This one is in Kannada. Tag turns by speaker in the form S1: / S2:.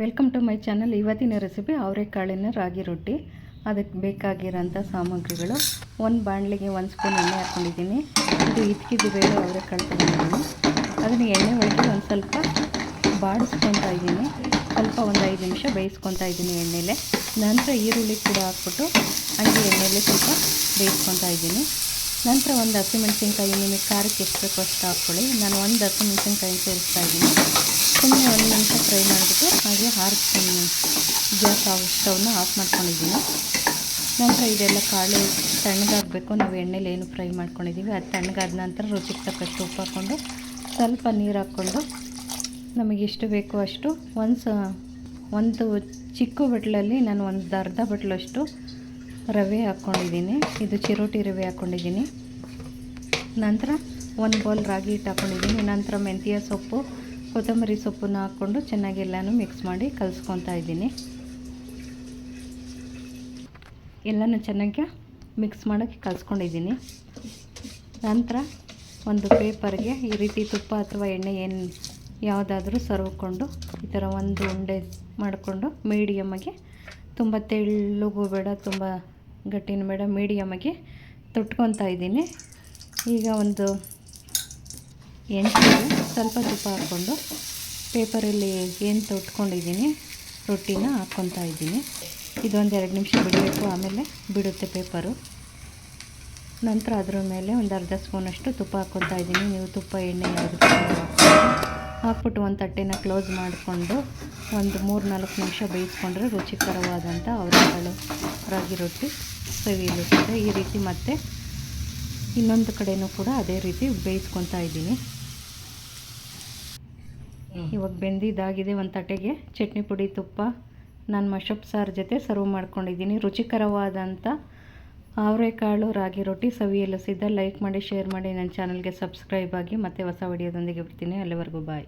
S1: Welcome to my channel. ಇವತ್ತಿನ ರೆಸಿಪಿ ಅವರೆಕಾಳಿನ ರಾಗಿ ರೊಟ್ಟಿ. ಅದಕ್ಕೆ ಬೇಕಾಗಿರೋಂಥ ಸಾಮಗ್ರಿಗಳು. ಒಂದು ಬಾಣಲಿಗೆ ಒಂದು ಸ್ಪೂನ್ ಎಣ್ಣೆ ಹಾಕ್ಕೊಂಡಿದ್ದೀನಿ ಇದು ಇದ್ಕಿದ್ದು ಬೇರೆ ಅವರೆಕಾಳು ತಗೊಂಡಿದ್ದೀನಿ ಅದನ್ನು ಎಣ್ಣೆ ಒಳಗೆ ಒಂದು ಸ್ವಲ್ಪ ಬಾಡಿಸ್ಕೊತಾ ಇದ್ದೀನಿ. ಸ್ವಲ್ಪ ಒಂದು ಐದು ನಿಮಿಷ ಬೇಯಿಸ್ಕೊತಾ ಇದ್ದೀನಿ ಎಣ್ಣೆಲೆ. ನಂತರ ಈರುಳ್ಳಿ ಕೂಡ ಹಾಕ್ಬಿಟ್ಟು ಹಂಗೆ ಎಣ್ಣೆಲೆ ಸ್ವಲ್ಪ ಬೇಯಿಸ್ಕೊತಾ ಇದ್ದೀನಿ. ನಂತರ ಒಂದು ಹಸಿಮೆಣ್ಸಿನ್ಕಾಯಿ ನಿಮಗೆ ಖಾರಕ್ಕೆ ಎಷ್ಟು ಬೇಕೋ ಅಷ್ಟು ಹಾಕ್ಕೊಳ್ಳಿ. ನಾನು ಒಂದು ಹಸಿಮೆಣ್ಸಿನ್ಕಾಯಿ ಸೇರಿಸ್ತಾ ಇದ್ದೀನಿ. ಸುಮ್ಮನೆ ಒಂದು ನಿಮಿಷ ಫ್ರೈ ಮಾಡಿಬಿಟ್ಟು ಹಾಗೆ ಹಾರಿಸ್ಕೊಂಡು ಗ್ಯಾಸ್ ಸ್ಟವ್ನ ಆಫ್ ಮಾಡ್ಕೊಂಡಿದ್ದೀನಿ. ನಂತರ ಇದೆಲ್ಲ ಕಾಳು ತಣ್ಣಗಾಗಬೇಕು. ನಾವು ಎಣ್ಣೆಲಿ ಏನು ಫ್ರೈ ಮಾಡ್ಕೊಂಡಿದ್ದೀವಿ. ಅದು ತಣ್ಣಗಾದ ನಂತರ ರುಚಿಗೆ ತಕ್ಕಷ್ಟು ಉಪ್ಪು ಹಾಕ್ಕೊಂಡು ಸ್ವಲ್ಪ ನೀರು ಹಾಕ್ಕೊಂಡು ನಮಗೆ ಎಷ್ಟು ಬೇಕೋ ಅಷ್ಟು ಒಂದು ಸ ಒಂದು ಚಿಕ್ಕ ಬಟ್ಲಲ್ಲಿ ನಾನು ಒಂದು ಅರ್ಧ ಬಟ್ಲಷ್ಟು ರವೆ ಹಾಕ್ಕೊಂಡಿದ್ದೀನಿ. ಇದು ಚಿರೋಟಿ ರವೆ ಹಾಕ್ಕೊಂಡಿದ್ದೀನಿ. ನಂತರ ಒಂದು ಬೌಲ್ ರಾಗಿ ಹಿಟ್ಟು ಹಾಕ್ಕೊಂಡಿದ್ದೀನಿ. ನಂತರ ಮೆಂತ್ಯ ಸೊಪ್ಪು, ಕೊತ್ತಂಬರಿ ಸೊಪ್ಪನ್ನು ಹಾಕ್ಕೊಂಡು ಚೆನ್ನಾಗಿ ಎಲ್ಲನೂ ಮಿಕ್ಸ್ ಮಾಡಿ ಕಲಿಸ್ಕೊತಾ ಇದ್ದೀನಿ. ಎಲ್ಲನೂ ಚೆನ್ನಾಗಿ ಮಿಕ್ಸ್ ಮಾಡೋಕ್ಕೆ ಕಲಿಸ್ಕೊಂಡಿದ್ದೀನಿ. ನಂತರ ಒಂದು ಪೇಪರ್ಗೆ ಈ ರೀತಿ ತುಪ್ಪ ಅಥವಾ ಎಣ್ಣೆ ಏನು ಯಾವುದಾದ್ರೂ ಸರ್ವ್ಕೊಂಡು ಈ ಥರ ಒಂದು ಉಂಡೆ ಮಾಡಿಕೊಂಡು ಮೀಡಿಯಮ್ಮಾಗೆ ತುಂಬ ತೆಳ್ಳಗೂ ಬೇಡ, ತುಂಬ ಗಟ್ಟಿನೂ ಬೇಡ ಮೀಡಿಯಮ್ಮಾಗಿ ತೊಟ್ಕೊತಾ ಇದ್ದೀನಿ. ಈಗ ಒಂದು ಎಣ್ಣೆ ಸ್ವಲ್ಪ ತುಪ್ಪ ಹಾಕ್ಕೊಂಡು ಪೇಪರಲ್ಲಿ ಏನು ತೊಟ್ಕೊಂಡಿದ್ದೀನಿ, ರೊಟ್ಟಿನ ಹಾಕ್ಕೊತಾ ಇದ್ದೀನಿ. ಇದೊಂದು ಎರಡು ನಿಮಿಷ ಬಿಡಬೇಕು, ಆಮೇಲೆ ಬಿಡುತ್ತೆ ಪೇಪರು. ನಂತರ ಅದ್ರ ಮೇಲೆ ಒಂದು ಅರ್ಧ ಸ್ಪೂನಷ್ಟು ತುಪ್ಪ ಹಾಕ್ಕೊತಾ ಇದ್ದೀನಿ. ನೀವು ತುಪ್ಪ, ಎಣ್ಣೆ ಯಾವುದು ಹಾಕ್ಬಿಟ್ಟು ಒಂದು ತಟ್ಟೆನ ಕ್ಲೋಸ್ ಮಾಡಿಕೊಂಡು ಒಂದು ಮೂರು ನಾಲ್ಕು ನಿಮಿಷ ಬೇಯಿಸ್ಕೊಂಡ್ರೆ ರುಚಿಕರವಾದಂಥ ಅವರೆಕಾಳು ರಾಗಿ ರೊಟ್ಟಿ. ಸವಿಯಲಿರುತ್ತೆ ಈ ರೀತಿ ಮತ್ತೆ ಇನ್ನೊಂದು ಕಡೆನೂ ಕೂಡ ಅದೇ ರೀತಿ ಬೇಯಿಸ್ಕೊತಾ ಇದ್ದೀನಿ. ಇವಾಗ ಬೆಂದಿದ್ದಾಗಿದೆ ಒಂದು ತಟ್ಟೆಗೆ. ಚಟ್ನಿ ಪುಡಿ ತುಪ್ಪ ನಾನು ಮಶಪ್ ಸಾರು ಜೊತೆ ಸರ್ವ್ ಮಾಡ್ಕೊಂಡಿದ್ದೀನಿ. ರುಚಿಕರವಾದಂಥ ಅವರೆಕಾಳು ರಾಗಿ ರೊಟ್ಟಿ ಸವಿಯಲು ಸಿದ್ಧ. ಲೈಕ್ ಮಾಡಿ ಶೇರ್ ಮಾಡಿ. ನನ್ನ ಚಾನಲ್ಗೆ ಸಬ್ಸ್ಕ್ರೈಬ್ ಆಗಿ ಮತ್ತೆ ಹೊಸ ವಿಡಿಯೋದೊಂದಿಗೆ ಬಿಡ್ತೀನಿ ಅಲ್ಲಿವರೆಗೂ ಬಾಯ್